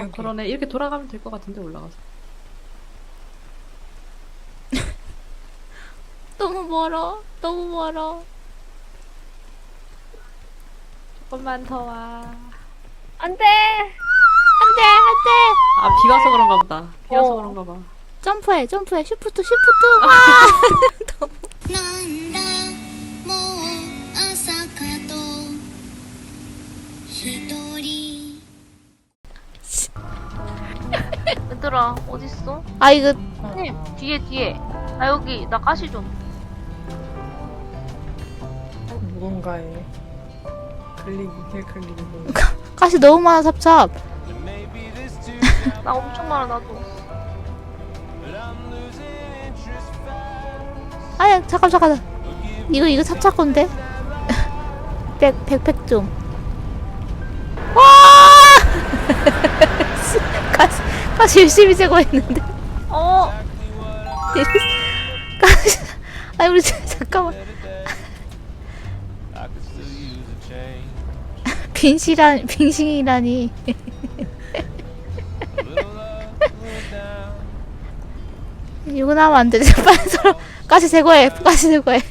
여기. 그러네. 이렇게 돌아가면 될 것 같은데 올라가서. 너무 멀어. 너무 멀어. 조금만 더 와. 안 돼! 안 돼! 안 돼! 아, 비 와서 그런가 보다. 비 와서 어. 그런가 봐. 점프해, 점프해. 슈프트, 슈프트. 와! なんだもう朝かと一人 얘들아 어딨어? 아, 이거, 님 뒤에 뒤에 나 여기 나 가시 좀 무언가에 클릭이 힐 클릭이 뭐 가시 너무 많아, 삽삽. 나 엄청 많아 나도 아야, 잠깐, 잠깐. 이거, 이거 삽삽 건데? 백, 백팩 좀. 와! 가시, 가시 열심히 제거했는데. 어 아니, 우리 잠깐만. 빈시란, 빙싱이라니. 이거 나면 안 돼. 빨리 서로 가시 제거해. 가시 제거해.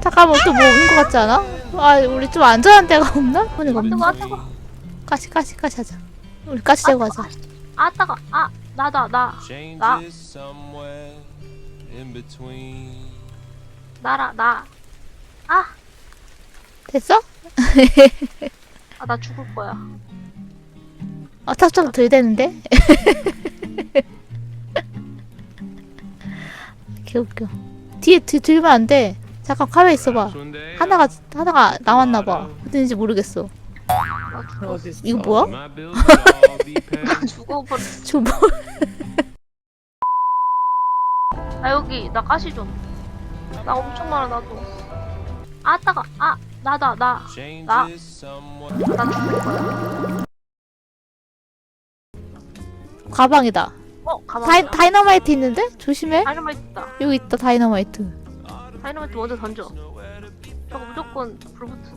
잠깐만 또뭐 없는 것 같지 않아? 아 우리 좀 안전한 데가 없나? 오늘 아 없는 뜨거 아 뜨거 가시 가시 가시 하자. 우리 가시 제거하자. 아 따가 아 나다 나 나. 나라 나아아 됐어? 나 죽을 거야 아 탑좀 들대는데? 개웃겨. 뒤에 들, 들면 안 돼. 잠깐 카메라 있어봐. 하나가 하나가 나왔나 봐. 어딘지 모르겠어. 나 죽어 있어? 이거 뭐야? 저 뭐? 나 여기 나 가시 좀 나 엄청 많아 나도 아 따가 아 나다 나. 나 거야 가방이다. 어 가만 다이, 다이너마이트 있는데? 조심해. 다이너마이트 있다 여기 있다 다이너마이트. 다이너마이트 먼저 던져. 저거 무조건 불 붙어.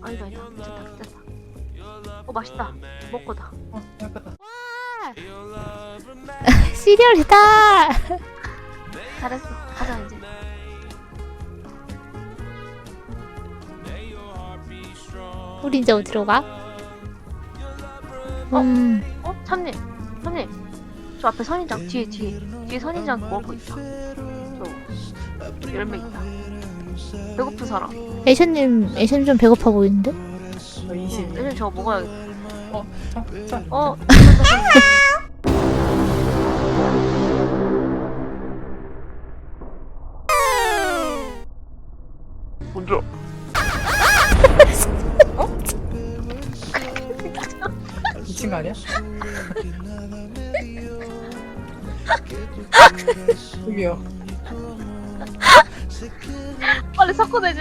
아니다 아니다. 괜찮다 괜찮다. 어 맛있다. 먹거다. 어. 시리얼이다. 잘했어. 가자 이제. 우리 이제 어디로 가? 음, 어? 참님. 참님. 저 앞에 선인장 뒤에 뒤에. 뒤에 선인장 거 있다. 저 열매 있다 배고픈 사람 애션님, 애션님 좀 배고파 보이는데? 저 20. 요즘 저거 먹어야겠다 어, 자, 자. 어 미친 거 아니야? 여기요. 빨리 섞어내지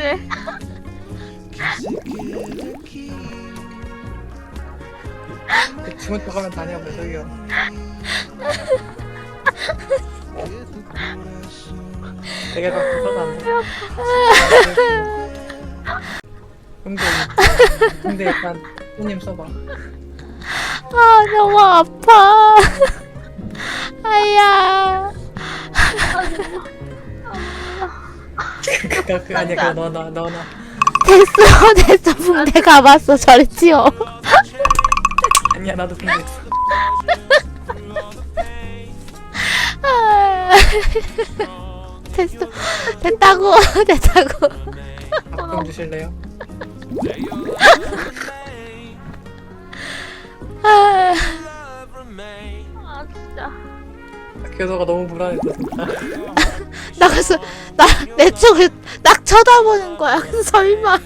그 죽은 척하면 다녀봐 저기요. 되게 더 불편한데. 근데 근데 일단 손님 써봐. 아, 너무 아파. 아야. 그거 그 아니야 그거 넣어놔 넣어놔. 됐어, 됐어. 붕대 가봤어. 저리 치워. 아니야 나도 있어. 아. 됐어. 됐다고. 됐다고. 밥좀 주실래요? 아, 아 진짜 교도가 너무 불안해서 진짜. 나가서, 나, 내 쪽을 딱 쳐다보는 거야. 그래서 설마.